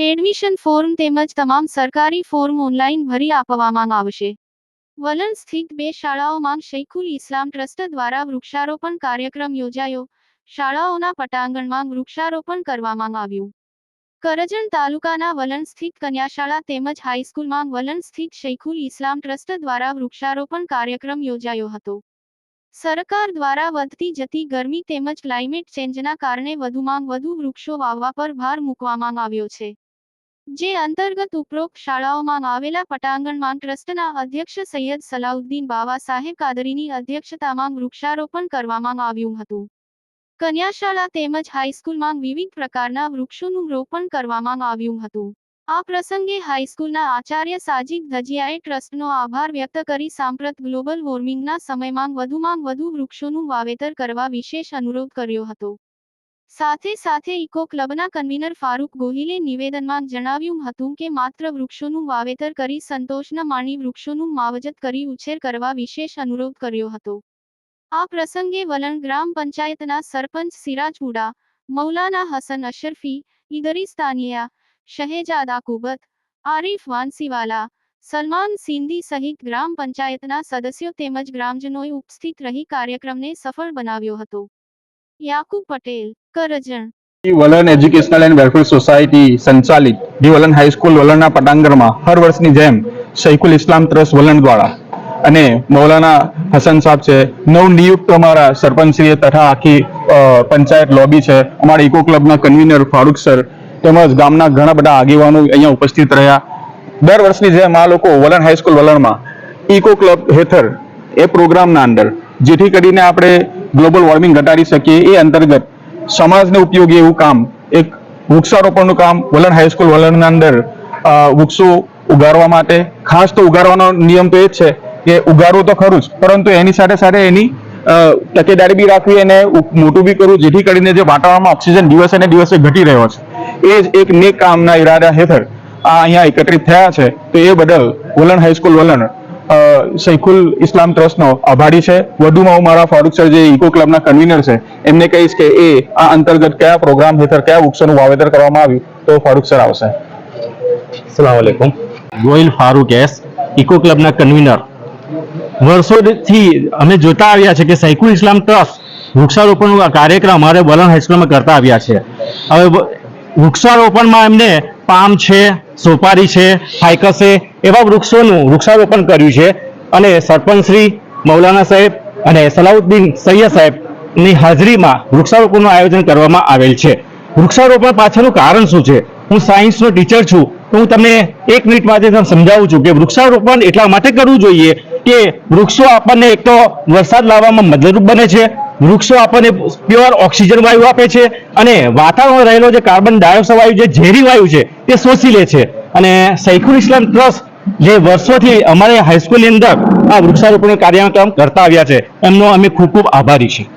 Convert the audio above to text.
Admission form તેમજ તમામ સરકારી ફોર્મ ઓનલાઈન ભરી આપવામાં આવશે. વલણ સ્થિત બે શાળાઓમાં શૈખુલ ઇસ્લામ ટ્રસ્ટ દ્વારા વૃક્ષારોપણ કાર્યક્રમ યોજાયો. શાળાઓના પટાંગણમાં વૃક્ષારોપણ કરવામાં આવ્યું. કરજણ તાલુકાના વલણ સ્થિત કન્યાશાળા તેમજ હાઈસ્કૂલમાં વલણ સ્થિત શૈખુલ ઇસ્લામ ટ્રસ્ટ દ્વારા વૃક્ષારોપણ કાર્યક્રમ યોજાયો હતો. સરકાર દ્વારા વધતી જતી ગરમી તેમજ ક્લાઇમેટ ચેન્જના કારણે વધુમાં વધુ વૃક્ષો વાવવા પર ભાર મૂકવામાં આવ્યો છે. જે અંતર્ગત ઉપરોક્ત શાળાઓમાં આવેલા પટાંગણમાં ટ્રસ્ટના અધ્યક્ષ સૈયદ સલાઉદ્દીન બાવા સાહેબ કાદરીની અધ્યક્ષતામાં વૃક્ષારોપણ કરવામાં આવ્યું હતું. કન્યાશાળા તેમજ હાઈસ્કૂલમાં વિવિધ પ્રકારના વૃક્ષોનું રોપણ કરવામાં આવ્યું હતું. આ પ્રસંગે હાઈસ્કૂલના આચાર્ય સાજીદ ધજિયાએ ટ્રસ્ટનો આભાર વ્યક્ત કરી સાંપ્રત ગ્લોબલ વોર્મિંગના સમયમાં વધુમાં વધુ વૃક્ષોનું વાવેતર કરવા વિશેષ અનુરોધ કર્યો હતો. સાથે સાથે ઇકો ક્લબના કન્વીનર ફારૂક ગોહિલે નિવેદનમાં જણાવ્યું હતું કે માત્ર વૃક્ષોનું વાવેતર કરી સંતોષના માણી વૃક્ષોનું માવજત કરી ઉછેર કરવા વિશેષ અનુરોધ કર્યો હતો. આ પ્રસંગે વલણ ગ્રામ પંચાયતના સરપંચ સિરાજપુરા મૌલાના હસન અશરફી ઇદરીસ શહેજાદા આકુબત, આરીફ વાનસીવાલા સલમાન સિંધી સહિત ગ્રામ પંચાયતના સદસ્યો તેમજ ગ્રામજનોએ ઉપસ્થિત રહી કાર્યક્રમને સફળ બનાવ્યો હતો. Yakub Patel, Karjan. Valan educational and welfare society સંચાલિત ડી વલણ હાઈસ્કૂલ વલણના પટાંગણમાં હર વર્ષની જેમ શૈખુલ ઇસ્લામ ટ્રસ્ટ વલણ દ્વારા અને મૌલાના હસન સાહેબ છે, નવનિયુક્ત અમારા સરપંચશ્રીએ તથા આખી પંચાયત લોબી છે, અમારા ઇકો ક્લબના કન્વીનર ફારૂક સર તેમજ ગામના ઘણા બધા આગેવાનો અહીંયા ઉપસ્થિત રહ્યા. દર વર્ષની જેમ આ લોકો વલણ હાઈસ્કૂલ વલણમાં ઇકો ક્લબ હેઠળ એ પ્રોગ્રામના અંદર જેથી કરીને આપણે ગ્લોબલ વોર્મિંગ ઘટાડી શકીએ એ અંતર્ગત સમાજને ઉપયોગી એવું કામ, એક વૃક્ષારોપણનું કામ, વલણ હાઈસ્કૂલ વલણના અંદર વૃક્ષો ઉગાડવા માટે. ખાસ તો ઉગાડવાનો નિયમ તો એ જ છે કે ઉગાડવું તો ખરું જ, પરંતુ એની સાથે સાથે એની તકેદારી બી રાખવી અને મોટું બી કરવું, જેથી કરીને જે વાતાવરણમાં ઓક્સિજન દિવસે ને દિવસે ઘટી રહ્યો છે. એ જ એક નેક કામના ઈરાદા હેઠળ આ અહીંયા એકત્રિત થયા છે. તો એ બદલ વલણ હાઈસ્કૂલ વલણ શૈખુલ ઇસ્લામ ટ્રસ્ટનો આભારી છે. વધુમાં હું મારા ફારૂક સર જે ઇકો ક્લબના કન્વીનર છે, એમને કહીશ કે એ, આ અંતર્ગત કયા પ્રોગ્રામ હેઠળ, કયા વૃક્ષોનું વાવેતર કરવામાં આવ્યું, તો ફારૂક સર આવશે. અસલામુઅલૈકુમ ગોયલ ફારૂક એસ, ઇકો ક્લબના કન્વીનર વર્ષોથી અમે જોતા આવ્યા છે કે સૈકુલ ઇસ્લામ ટ્રસ્ટ વૃક્ષારોપણનો કાર્યક્રમ અમારે વલણ હાઈસ્કૂલમાં કરતા આવ્યા છે. હવે વૃક્ષારોપણમાં એમને પામ છે સોપારી છે ફાઇકસ છે, એવા વૃક્ષોનું વૃક્ષારોપણ કર્યું છે. અને સરપંચશ્રી મૌલાના સાહેબ અને સલાઉદ્દીન સૈયદ સાહેબની હાજરીમાં વૃક્ષારોપણનું આયોજન કરવામાં આવેલ છે. વૃક્ષારોપણ પાછળનું કારણ શું છે? હું સાયન્સનો ટીચર છું. હું તમને એક મિનિટ માટે સમજાવું છું કે વૃક્ષારોપણ એટલા માટે કરવું જોઈએ કે વૃક્ષો આપણને એક તો વરસાદ લાવવામાં મદદરૂપ બને છે વૃક્ષો આપણને પ્યોર ઓક્સિજન વાયુ આપે છે અને વાતાવરણમાં રહેલો જે કાર્બન ડાયોક્સાઇડ વાયુ, જે ઝેરી વાયુ છે તે શોષી લે છે. અને સૈખુલ ઇસ્લામ ટ્રસ્ટ જે વર્ષોથી અમારે હાઈસ્કૂલની અંદર આ વૃક્ષારોપણ કાર્યક્રમ કરતા આવ્યા છે, એમનો અમે ખૂબ ખૂબ આભારી છીએ.